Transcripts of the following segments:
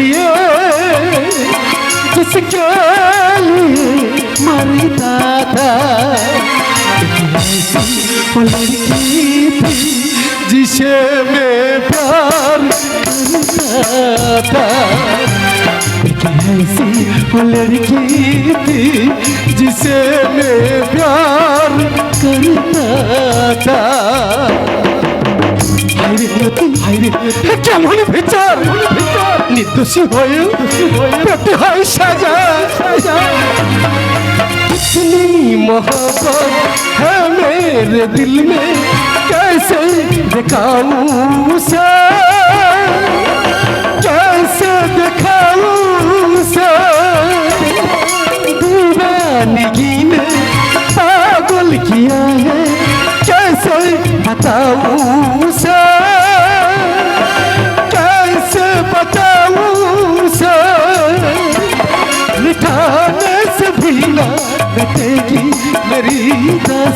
लिए जिसके लिए मरता था जिसे मैं प्यार था। ऐसी लड़की थी जिसे मैं प्यार करता था। কেমন বিচার নির্দোষী হয়ে পেতে হয় সাজা इतनी मोहब्बत है मेरे दिल में कैसे दिखाऊं उसे कैसे दिखाऊं उसे दीवानगी ने पागल किया है कैसे बताऊं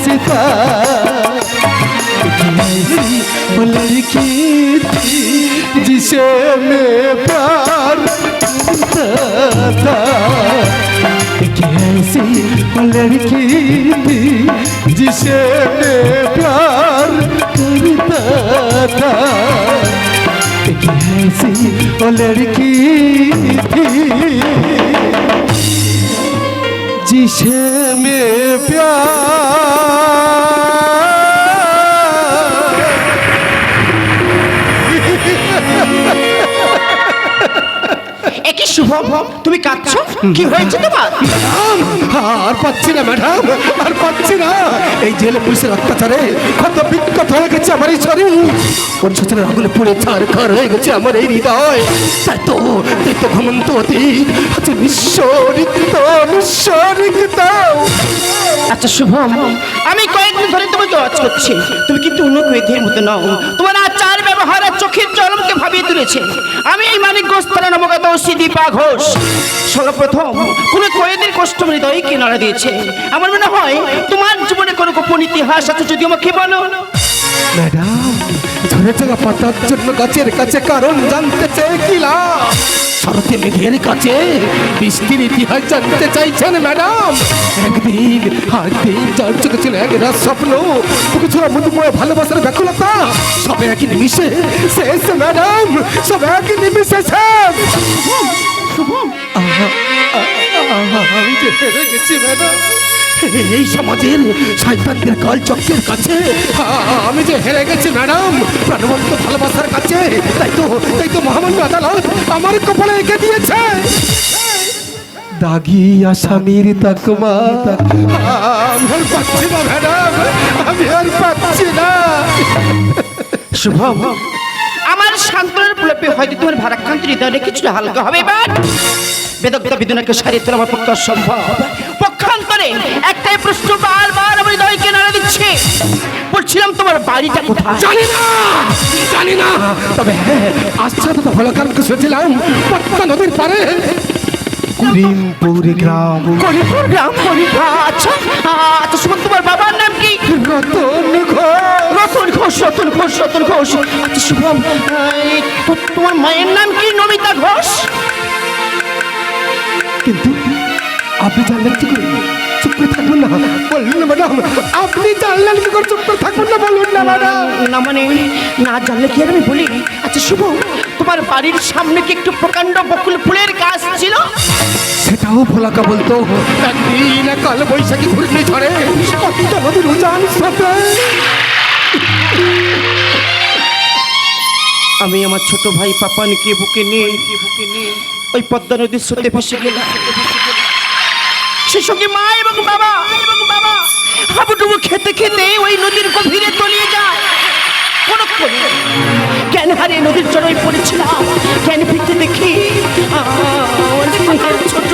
दास्ता ऐसी वो लड़की थी जिसे मैं प्यार था। एक लड़की थी जिसे मैं प्यार था। एक लड़की थी जिसे मैं प्यार from তুমি কাঁদছো? কি হয়েছে তোমার? আর পাচ্ছি না ম্যাডাম আর পাচ্ছি না। এই জেলে পুলিশের অত্যাচারে কত বিক্ষত হয়ে গেছে আমার এই শরীর। ওর ছোচনের আগুনে পুড়ে ছার খার হয়ে গেছে আমার এই হৃদয়। তাই তো তাই তো ঘুমন্ত অতীত। আছে নিঃস্বরিক্ত নিঃস্বরিক্ত আচ্ছা শুভম আমি কয়েকদিন ধরে তোমাকে ওয়াচ করছি। তুমি কিন্তু অন্য কয়েদির মতো নও। তোমার আচার ব্যবহার আর চোখের জলমকে ভাবিয়ে তুলেছে। আমি এই মানিক ঘোষ তারা নামক দোষী দীপা ঘোষ। সর্বপ্রথম কোনো কয়েদির কষ্ট হৃদয় কিনারা দিয়েছে। আমার মনে হয় তোমার জীবনে কোনো গোপন ইতিহাস আছে যদি আমাকে বলো। ম্যাডাম ঝরে থাকা পাতার জন্য গাছের কাছে কারণ জানতে চেয়ে কি লাভ শরতে মেঘের কাছে বৃষ্টির ইতিহাস জানতে চাইছেন ম্যাডাম। একদিন একদিন যার চোখে ছিল এক রাত স্বপ্ন, বুকে ছোড়া মধুময় ভালোবাসার ব্যাকুলতা, সব একই নিমিশে শেষ ম্যাডাম, সব একই নিমিশে শেষ। আমি যে হেরে গেছি ম্যাডাম। এই সমাজের সাহিত্যের কাল চক্রের কাছে। আমি যে হেরে গেছি ম্যাডাম প্রাণবন্ত ভালোবাসার কাছে। তাই তো তাই তো মহামান্য আদালত আমার কপালে এঁকে দিয়েছে। দাগি আসামির তাকমা। আমি আর পাচ্ছি না ম্যাডাম আমি আর পাচ্ছি না। শুভম আমার শান্তনের প্রলোপে হয়তো তোমার ভারাক্রান্ত হৃদয়টা কিছুটা হালকা হবে এবার। বেদকতা বেদনাকে সারিয়ে তোলা আমার পক্ষে অসম্ভব পক্ষান্তরে একটাই প্রশ্ন বারবার আমার হৃদয়কে নাড়া দিচ্ছে। বলছিলাম, তোমার বাড়িটা কোথায়? জানি না জানি না। তবে হ্যাঁ আশ্চর্য তো ভালো কারণ শুনেছিলাম পটকা নদীর পারে করিমপুর গ্রাম করিমপুর গ্রাম। করিপুর আচ্ছা আচ্ছা সুমন তোমার বাবার নাম কি? রতন ঘোষ। রতন ঘোষ রতন ঘোষ রতন ঘোষ। আচ্ছা শুভম তো- তোমার মায়ের নাম কি নমিতা ঘোষ? কিন্তু আপনি জানলেন কি করে? থাকবেন না বলুন না ম্যাডাম আপনি জানলেন কি করে চুপ করে থাকবেন না বলুন না ম্যাডাম। না মানে না জানলে কি আর আমি বলি? আচ্ছা শুভ তোমার বাড়ির সামনে কি একটু প্রকাণ্ড বকুল ফুলের গাছ ছিল? সেটাও ভোলাকা বলতো একদিন কাল বৈশাখী ঝড়ে কতটা নদীর উজান সাথে। আমি আমার ছোট ভাই পাপানকে বুকে নিয়ে বুকে নিয়ে ওই পদ্মা নদীর স্রোতে ভেসে গেলাম। সে সঙ্গে মা এবং বাবা এবং বাবা হাবুডুবু খেতে খেতে ওই নদীর গভীরে তলিয়ে যায়। কেন হারে নদীর চড়াই পড়েছিলাম। কেন ফিরতে দেখি ছোট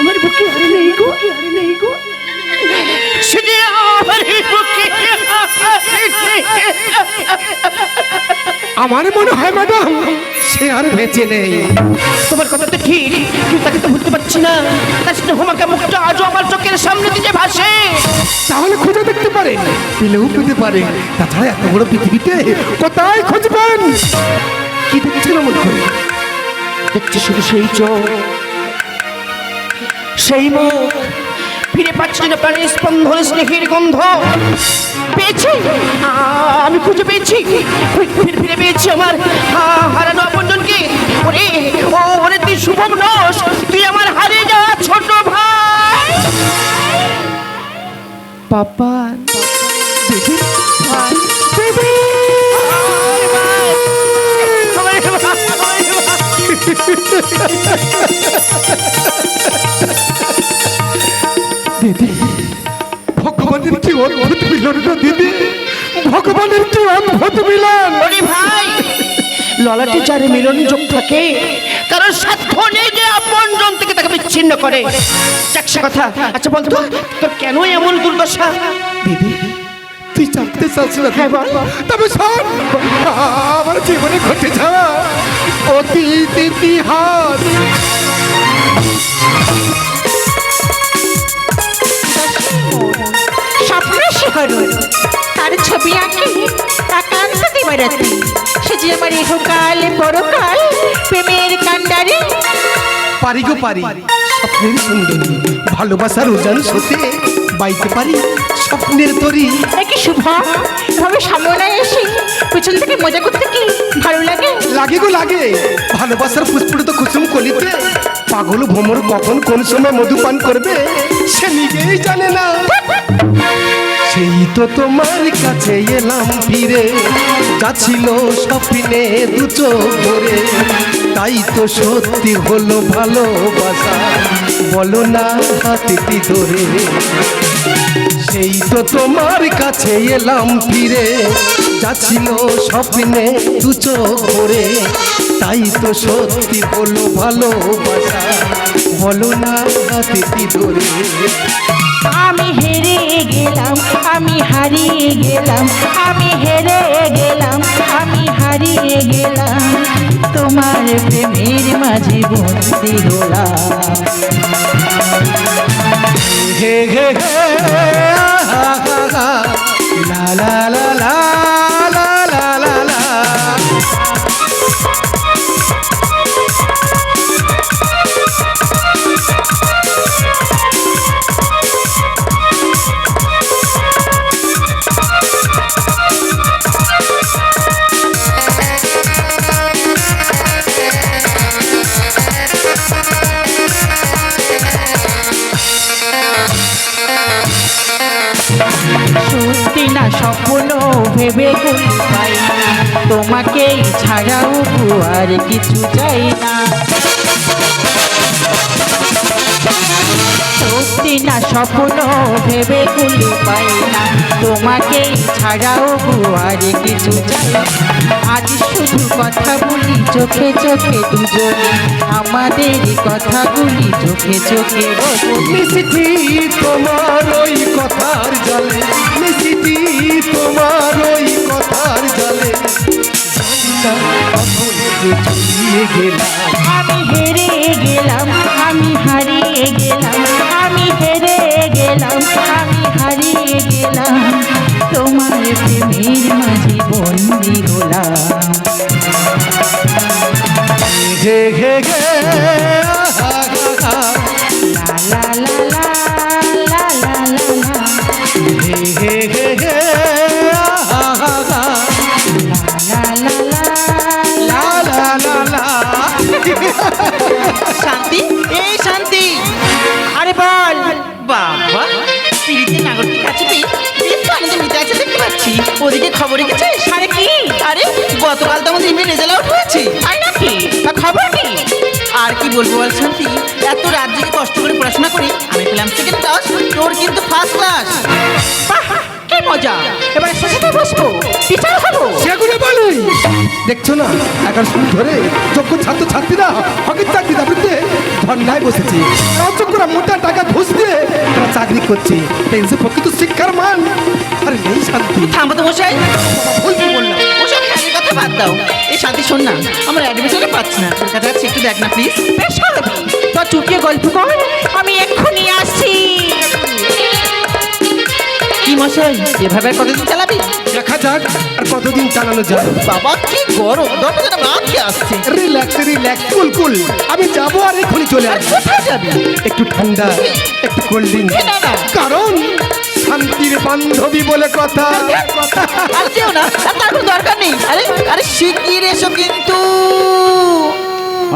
আমার বুকে আর নেই গো। আর নেই গো সেটা আমার বুকে মনে হয় ম্যাডাম সে আর বেঁচে নেই। তোমার কথা তো ঠিক কিন্তু তাকে তো বুঝতে পারছি না। তার সাথে হোমাকে মুখটা আজও আমার চোখের সামনে দিয়ে ভাসে। তাহলে খুঁজে দেখতে পারে পেলেও পেতে পারে। তাছাড়া এত বড় পৃথিবীতে কোথায় খুঁজবেন কি দেখছেন মনে করে দেখছি শুধু সেই চোখ সেই মুখ। ফিরে পাচ্ছি না প্রাণের স্পন্দন স্নেহের গন্ধ। পেয়েছি? আমি খুঁজে পেয়েছি। ফিরে- ফিরে পেয়েছি আমার হারানো আপনজনকে। ওরে, ও, ওরে, তুই শুভম নস। তুই আমার হারিয়ে যাওয়া ছোট ভাই। পাপা দিদি ভগবানের কি অদ্ভুত মিলন গো দিদি? ভগবানের কি অদ্ভুত মিলন? ভাই ললাটে চারে মিলন যোগ থাকে কারণ সাধ্য নেই যে আপন জন থেকে তাকে বিচ্ছিন্ন করে। যাক সে কথা। আচ্ছা বলতো তোর কেন এমন দুর্দশা? দিদি তুই জানতে চাস না হ্যাঁ, বল। তবে শোন আমার জীবনে ঘটে যাওয়া অতীত ইতিহাস। শিহরণ তার ছবি আঁকে একান্ত দিবারাত্রি সে যে আমার ইহকাল পরকাল প্রেমের কান্ডারে পারি গো পারি। স্বপ্নের সুন্দরী ভালোবাসার উজান সতে বাইতে পারি স্বপ্নের তরি। নাকি শুভ? এভাবে সামনে এসে পেছন থেকে মজা করতে কি ভালো লাগে? লাগে গো লাগে। ভালোবাসার ফুসফুটিত কুসুম কলিতে। পাগল ভ্রমর কখন কোন সময় মধুপান করবে, সে নিজেই জানে না। সেই তো তোমার কাছে এলাম ফিরে যাচ্ছিল স্বপ্নে দু চোখ তাই তো সত্যি হলো ভালোবাসা, বলো না হাতটি ধরে। সেই তো তোমার কাছে এলাম ফিরে যাচ্ছিল স্বপ্নে দু চোখ ভরে। তাই তো সত্যি বলো ভালোবাসা। বলো না ধরে আমি হেরে গেলাম আমি হারিয়ে গেলাম আমি হেরে গেলাম আমি হারিয়ে গেলাম। তোমার প্রেমের মাঝে বন্দি হলাম। হে হে হে লা লা লা লা। আর কিছু চাই না। সত্যি না স্বপ্ন ভেবে কুল পাই না। তোমাকে ছাড়াও আর কিছু চাই। আজ শুধু কথা বলি চোখে চোখে দুজনে। আমাদের কথাগুলি চোখে চোখে তোমার ওই 终于也 আরে গতকাল তো আমাদের ইমেল রেজাল্ট আউট হয়েছে তাই নাকি তা খবর কি? আর কি বলব বল শান্তি? এত রাত জেগে কষ্ট করে পড়াশোনা করি আমি পেলাম সেকেন্ড ক্লাস তোর কিন্তু ফার্স্ট ক্লাস কি মজা। এবার শেষে বসবো টিচার হব। সেগুলো বলি দেখছ না এখন শুরু ধরে যোগ্য ছাত্র ছাত্রীরা হকের চাকরি দাবিতে ধর্নায় বসেছে। অযোগ্যরা মোটা টাকা ঘুষ দিয়ে তারা চাকরি করছে। টেন্সে প্রকৃত শিক্ষার মান। আরে নেই শান্তি। থামো তো মশাই। ভুল কথা বাদ দাও। এই শান্তি শোন না আমার অ্যাডমিশনে পাচ্ছি না। তোর কাছে আছে একটু দেখ না প্লিজ বেশ তো চুপিয়ে গল্প কর আমি এক্ষুনি আসছি। কি মশাই এভাবে কতদিন চালাবি? দেখা যাক আর কতদিন চালানো যায়। বাবা কি গরম। দরজা মাখি আসছে। Relax relax cool cool. আমি যাব আর এক্ষুনি চলে আসব। কোথায় যাবি? একটু ঠান্ডা একটু কোল্ড ড্রিঙ্ক। কারণ শান্তির বান্ধবী বলে কথা। আর যেও না আর তার কোনো দরকার নেই। আরে আরে শিগগির এসো কিন্তু।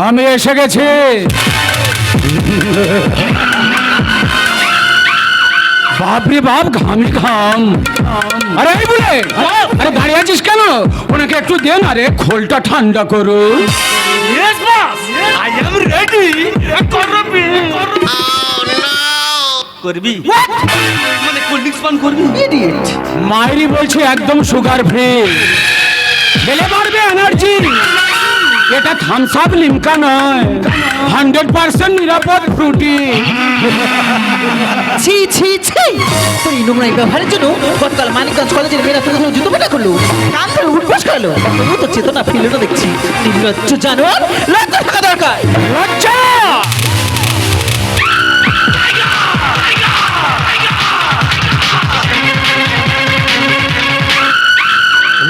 আমি এসে গেছি। বাপরে বাপ ঘামি ঘাম। আরে এই বলে আরে দাঁড়িয়ে আছিস কেন? ওনাকে একটু দে না রে খোলটা ঠান্ডা করো করবি মানে কোল্ড ড্রিঙ্কস পান করবি? ইডিয়েট মায়েরি বলছে একদম সুগার ফ্রি খেলে পারবে এনার্জি এটা থামস আপ লিমকা নয়। হান্ড্রেড পার্সেন্ট নিরাপদ ফ্রুটি ছি ছি ছি। তোর এই নোংরা ব্যবহারের জন্য গতকাল মানিকগঞ্জ কলেজের মেয়েরা তোকে ধরে জুতো পেটা করল। কান ধরে উঠবোস করল। তো চেতনা ফিরল না দেখছি। নির্লজ্জ জানোয়ার লজ্জা থাকা দরকার। লজ্জা!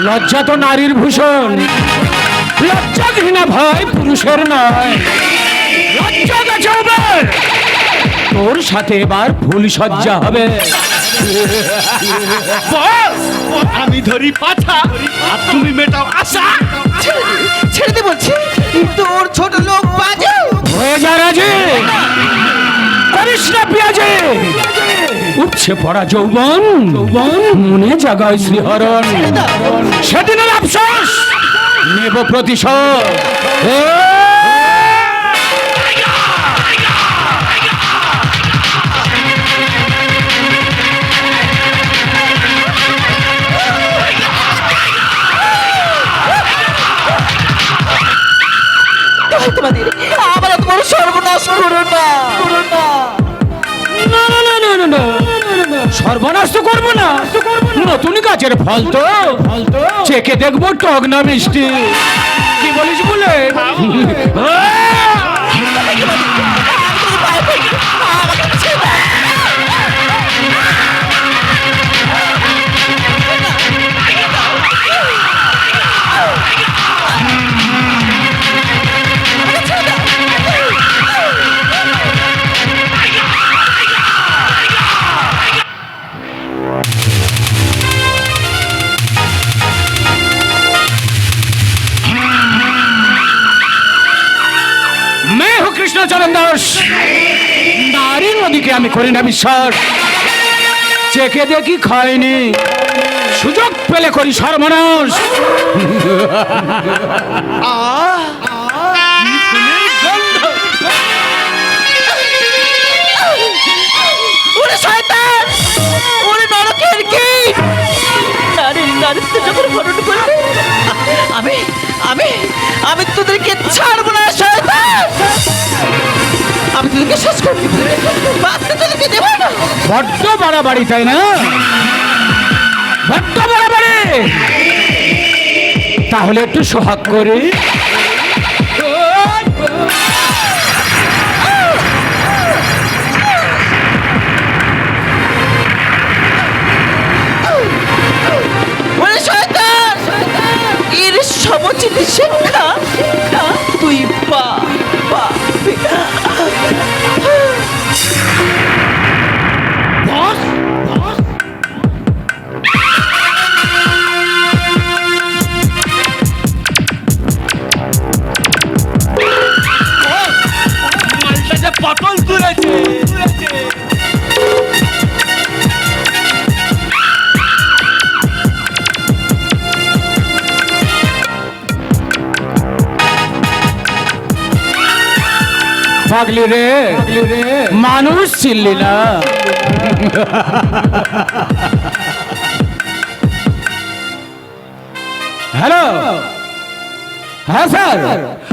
লজ্জা তো নারীর ভূষণ। লজ্জা ঘৃণা ভয় পুরুষের নয়। লজ্জা গেছে। তোর সাথে এবার ফুল সজ্জা হবে। আমি ধরি পাছা আর তুমি মেটাও আশা। ছেড়ে দে বলছি তোর ছোট লোক বাজে। হয়ে যা রাজে। করিস না পেঁয়াজে। উঠছে পড়া যৌবন যৌবন মনে জাগায় শ্রীহরণ। সেদিনের আফসোস। নেব প্রতিশোধ। তোমাদের আমার এত সর্বনাশ করো না। করো না। সর্বনাশ তো করব না। নতুন গাছের ফল তো। চেকে দেখব টক না মিষ্টি। কি বলিস বলে? চরণ দাস নারীর নদীকে আমি করি না বিশ্বাস। চেকে দেখি খাইনি। সুযোগ পেলে করি সর্বনাশ। আমি আমি আমি তোদেরকে ছাড়বো না আমি তোদেরকে শেষ করব তোদেরকে দেবো না। বড্ড বাড়াবাড়ি, তাই না? বড্ড বাড়াবাড়ি! তাহলে একটু সোহাগ করি। এর সমচিত শিক্ষা তুই পা পা পটল তুলেছে থাকলি রে। মানুষ চিনলি না। হ্যালো? হ্যাঁ স্যার।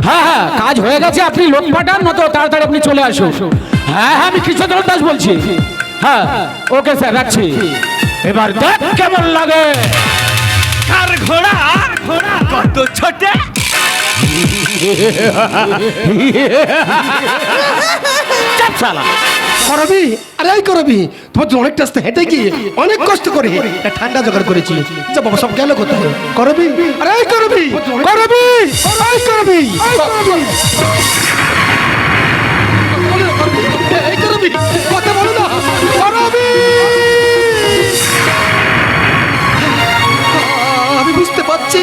হ্যাঁ হ্যাঁ কাজ হয়ে গেছে, আপনি লোক পাঠান, না তো তাড়াতাড়ি আপনি চলে আসুন। হ্যাঁ হ্যাঁ আমি কৃষ্ণচরণ দাস বলছি। হ্যাঁ ওকে, স্যার, রাখছি। এবার দেখ কেমন লাগে। আর ঘোড়া আর ঘোড়া, কত ছোটে? চাপ করবি? আরে করবি? তোমার জন্য অনেক রাস্তা হেঁটে গিয়ে অনেক কষ্ট করে ঠান্ডা জোগাড় করেছি। যা বাবা, সব গেল কোথায়? করবি? আরে করবি? করবি? করবি? কথা বলো করবি? আমি বুঝতে পারছি।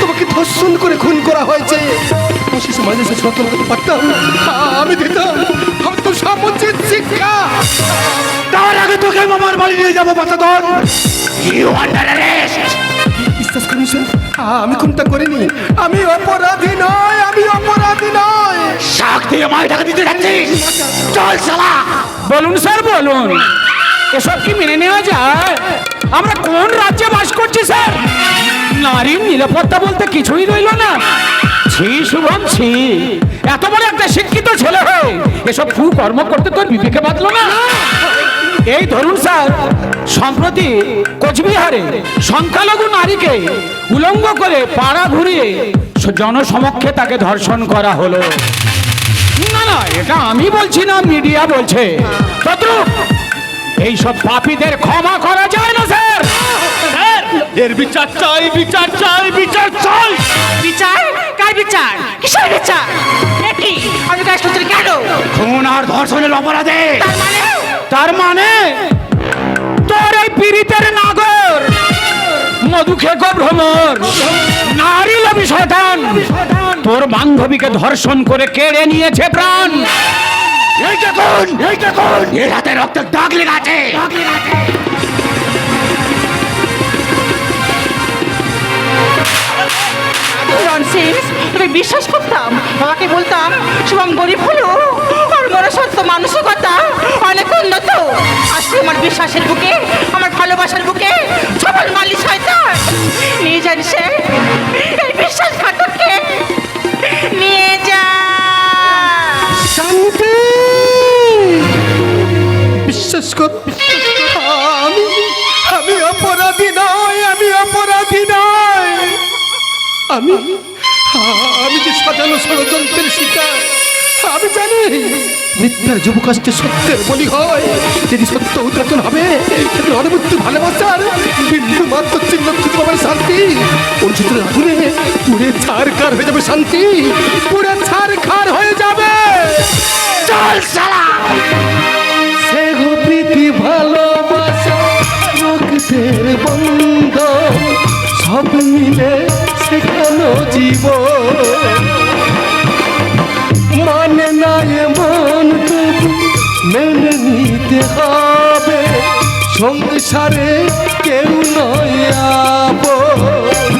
তোমাকে ধর্ষণ করে খুন করা হয়েছে। শিশু মাঝে সে সতর্ক করতে পারতাম আমি দিতাম। আমি তো সামুচিত শিক্ষা। তার আগে তোকে মামার বাড়ি নিয়ে যাব বাচ্চাদন ইউ আন্ডার অ্যারেস্ট বিশ্বাস করুন স্যার আমি খুনটা করিনি? আমি অপরাধী নয় আমি অপরাধী নয়। শাক দিয়ে মায় টাকা দিতে যাচ্ছিস? চল শালা! বলুন স্যার বলুন। এসব কি মেনে নেওয়া যায়? আমরা কোন রাজ্যে বাস করছি স্যার? নারীর নিরাপত্তা বলতে কিছুই রইল না। ছি, শুভম, ছি। এত বড় একটা শিক্ষিত ছেলে হয়ে এসব কর্ম করতে তোর বিবেকে বাঁধলো না? এই ধরুন স্যার, সম্প্রতি কোচবিহারে সংখ্যালঘু নারীকে উলঙ্গ করে পাড়া ঘুরিয়ে জনসমক্ষে তাকে ধর্ষণ করা হলো। না না, এটা আমি বলছি না, মিডিয়া বলছে। তদ্রুপ, এইসব পাপীদের ক্ষমা করা যায় না, স্যার। এর বিচার চাই বিচার চাই বিচার চাই। বিচার? কার বিচার? কিসের বিচার? একই আমি কাজ করতে কেন? খুন আর ধর্ষণের অপরাধে। তার মানে? তার মানে? তোর এই পীড়িতের নাগর মধু খেকো ভ্রমর নারী লবি শয়তান তোর বান্ধবীকে ধর্ষণ করে কেড়ে নিয়েছে প্রাণ। এই দেখুন এই দেখুন। এর হাতে রক্তের দাগ লেগে আছে। ননসেন্স তুমি বিশ্বাস করতাম? বাবাকে বলতাম শুভম গরিব হলো, আর মনসত্ব মানসিকতা অনেক উন্নত। আজকে আমার বিশ্বাসের বুকে, আমার ভালোবাসার বুকে সবার মালিশ শয়তান নিয়ে যান সে এই বিশ্বাসঘাতককে নিয়ে যা শান্তি! বিশ্বাস কর। আমি? আমি যে সাজানো ষড়যন্ত্রের শিকার, আমি জানি মিথ্যার যুবকাশকে সত্যের বলি হয়। যদি সত্য উদ্ঘাটন হবে, সেদিন ভালোবাসার বিন্দু মাত্র চিহ্ন খুঁজে পাবে শান্তি। পরিচিতের আগুনে পুড়ে ছাড় খার হয়ে যাবে শান্তি। পুড়ে ছাড় খার হয়ে যাবে। চল শালা! সে গো প্রীতি ভালোবাসা বন্ধ সব মিলে জীব মানে না এমন তবু মেনে নিতে হবে সংসারে কেউ নয় আপন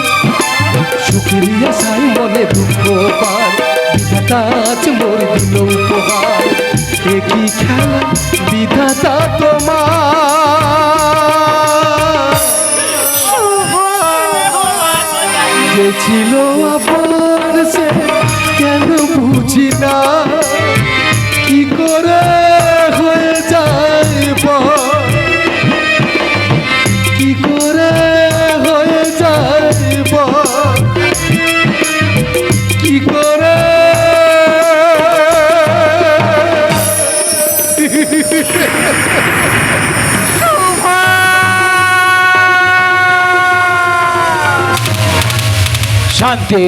সুখের আশায় মনে দুঃখ পার বিধাতা মোর দিল উপহার একই খেলা বিধাতা তোমার যে ছিল আপন সে কেন বুঝি না? শান্তি।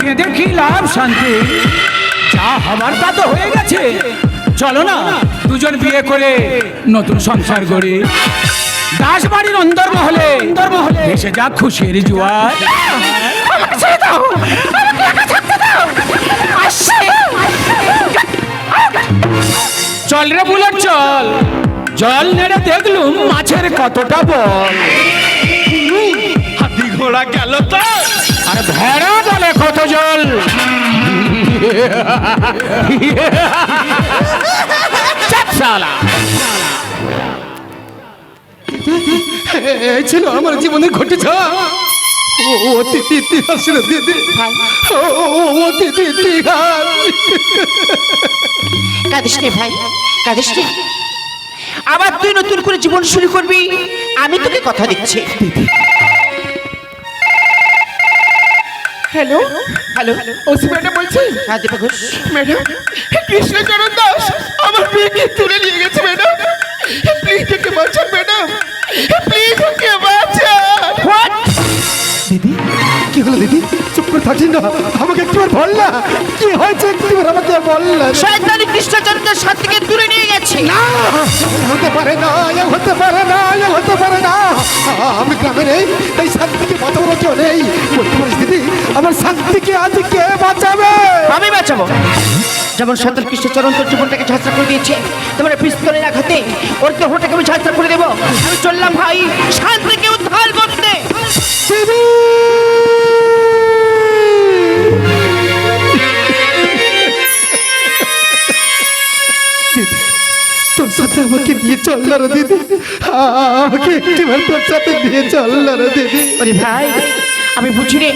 কেঁদে কি লাভ শান্তি? যা হবার তা তো হয়ে গেছে। চলো না দুজন বিয়ে করে নতুন সংসার গড়ি। দাস বাড়ির অন্দরমহলে অন্দরমহলে এসে যা খুশির জুয়ার। থাকতে চল রে বুলেট চল। জল নেড়ে দেখলুম মাছের কতটা বল। ঘোড়া গেল তো। আর ভেড়া বলে কত জল। এই ছিল আমার জীবনে ঘটে যাওয়া ও অতিথি ইতিহাস রে দিদি ও ইতিহাস কাঁদিস ভাই কাঁদিস আবার তুই নতুন করে জীবন শুরু করবি আমি তোকে কথা দিচ্ছি। হ্যালো হ্যালো ওসি ম্যাডাম বলছি হ্যাঁ দীপা ঘোষ ম্যাডাম কৃষ্ণচরণ দাস আমার মেয়েকে তুলে নিয়ে গেছে ম্যাডাম প্লিজ ওকে বাঁচান ম্যাডাম প্লিজ ওকে বাঁচান হোয়াট কি হলো দিদি? চুপ করে থাকিস না? আমাকে একবার বল না। কি হয়েছে? একবার আমাকে বল না। শয়তানি কৃষ্ণচন্দ্রের সাথ থেকে দূরে নিয়ে গেছে। না হতে পারে না এ হতে পারে না এ হতে পারে না। আমি গ্রামে নেই এই শান্তিকে বাঁচাবো কেউ নেই বলতে পারিস দিদি আমার শান্তিকে আজ কে বাঁচাবে? আমি বাঁচাবো। যেমন সন্তান কৃষ্ণচরণ তোর জীবনটাকে ঝাঁচড়া করে দিয়েছে তোমার পিস্তলের আঘাতে ওর দেহটাকে আমি ঝাঁচড়া করে দেবো। আমি চললাম ভাই শান্তিকে উদ্ধার করতে। ভাই, আমি বুঝি রে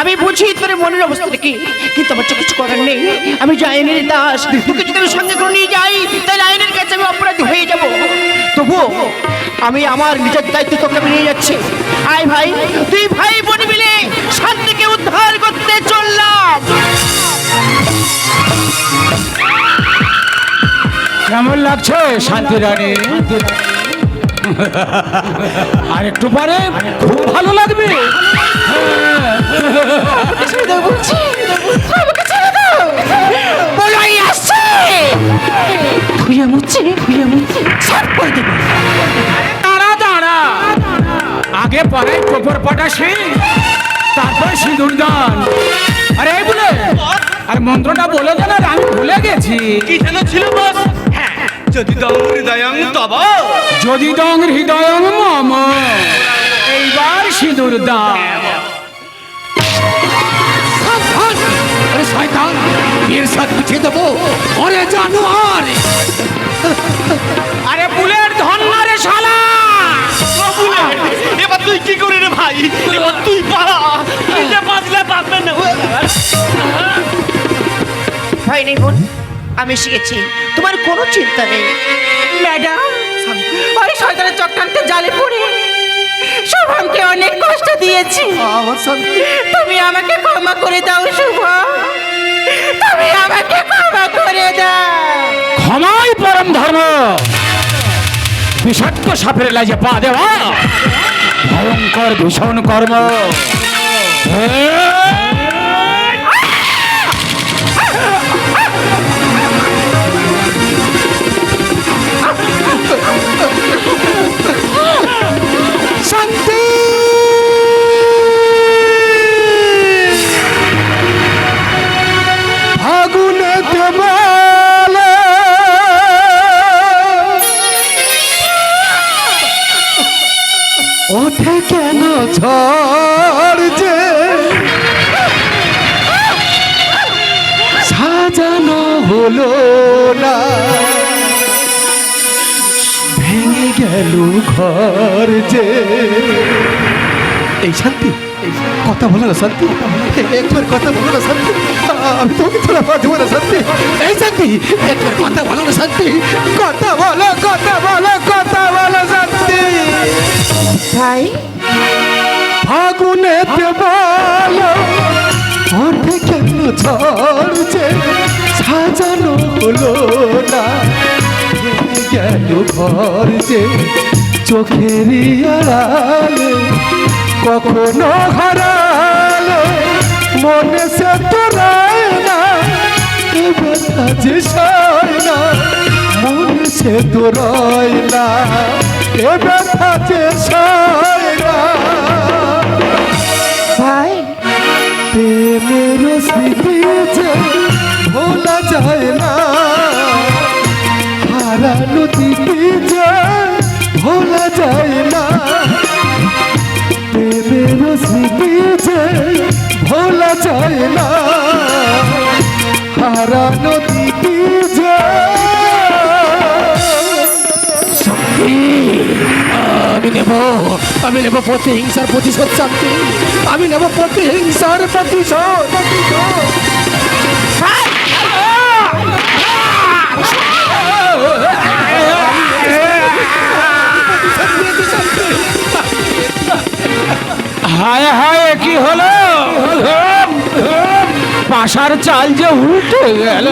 আমি বুঝি তোর মনের অবস্থাটা কি কিন্তু আমার তো কিছু করার নেই। আমি যে দাস, তোকে যদি আমি সঙ্গে করে নিয়ে যাই, তাহলে আইনের কাছে আমি অপরাধী হয়ে যাব। তবুও আমি আমার নিজের দায়িত্ব তোকে নিয়ে যাচ্ছি। আয় ভাই তুই ভাই বোন মিলে শান্তিকে উদ্ধার করতে চললাম। কেমন লাগছে শান্তি রানী? আর একটু পরে খুব ভালো লাগবে। আসছে ধুয়ে মুচ্ছে ধুয়ে মুচ্ছে সব করে দেবে আগে পরে কোপর পটাশি তারপর সিঁদুর দান। আরে এই বলে আর মন্ত্রটা বলে দেন আর আমি ভুলে গেছি। কি যেন ছিল বস? যদি দম হৃদয়ং তব। যদি দং হৃদয় মম এইবার সিঁদুর দান। আরে শয়তান বিয়ের সাথ পিছিয়ে দেবো। ওরে জানোয়ার এবার তুই পালা নিজে বাঁচলে বাঁচবে না ভয় নেই বোন আমি শিখেছি। তোমার কোনো চিন্তা নেই। ম্যাডাম ওই শয়তানের চক্রান্তে জালে পড়ে। শুভমকে অনেক কষ্ট দিয়েছি। তুমি আমাকে ক্ষমা করে দাও শুভ। তুমি আমাকে ক্ষমা করে দাও। ক্ষমাই পরম ধর্ম। বিষাক্ত সাপের লাজে পা দেওয়া। ভয়ঙ্কর ভীষণ কর্ম। ঘর যে এই শান্তি এই কথা বলো না শান্তি। একবার কথা বলো না শান্তি। আমি তোকে তোরা বাঁচবো না শান্তি। এই শান্তি একবার কথা বলো না শান্তি। কথা বলো কথা বলো কথা বলো শান্তি। ভাই। ফাগুনে বলো ওঠে কেন ঝরছে সাজানো হলো না। গেল ঘর যে চোখেরই আড়ালে কখনো হারালে মনে সে তোরায় না ব্যথা যে না মনে সে তোরায় না এ ব্যথা যে না। ভাই। প্রেমের স্মৃতি যে ভোলা যায় না হারানো দিদি যে ভোলা যায় না। প্রেমের স্মৃতি যে ভোলা যায় না। হারানো দিদি যে আমি নেব আমি নেব প্রতিহিংসার প্রতিশোধ শান্তি। আমি নেব প্রতিহিংসার প্রতিশোধ। হায় হায় কি হলো? পাশার চাল যে উল্টে গেল।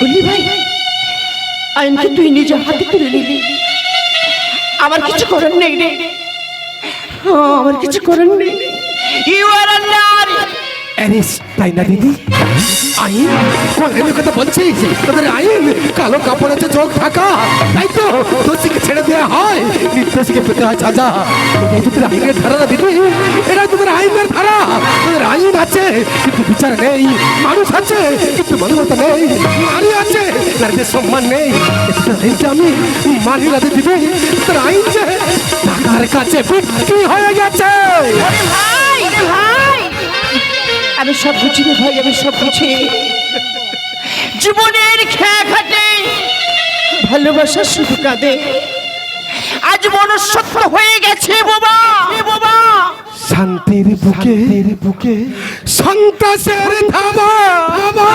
করলি ভাই? আইনকে তুই নিজে হাতে তুলে নিলি। আমার কিছু করার নেই রে। আমার কিছু করার নেই। ইউ আর আন্ডার অ্যারেস তাই না দিদি আইন কোন আইনের কথা বলছিস তোদের আইন কালো কাপড় আছে, চোখ ঢাকা। তাই তো দোষীকে ছেড়ে দেওয়া হয়। নির্দোষীকে পেতে হয় সাজা এটাই তোদের আইনের ধারা না দিদি এটা তোদের আইনের ধারা। তোদের আইন আছে, কিন্তু বিচার নেই। মানুষ আছে, কিন্তু মানবতা নেই। নারী আছে, নারীদের সম্মান নেই। আইনকে আমি মানি না দিদি তোদের আইন যে টাকার কাছে বিক্রি হয়ে গেছে। ভাই ভাই। আমি সব বুঝি রে ভাই আমি সব বুঝি। জীবনের খেয়া খাটে ভালোবাসা শুধু কাঁদে। আজ মনসত্ব হয়ে গেছে বাবা বাবা শান্তির বুকে বুকে। সন্ত্রাসের ধাবা ধাবা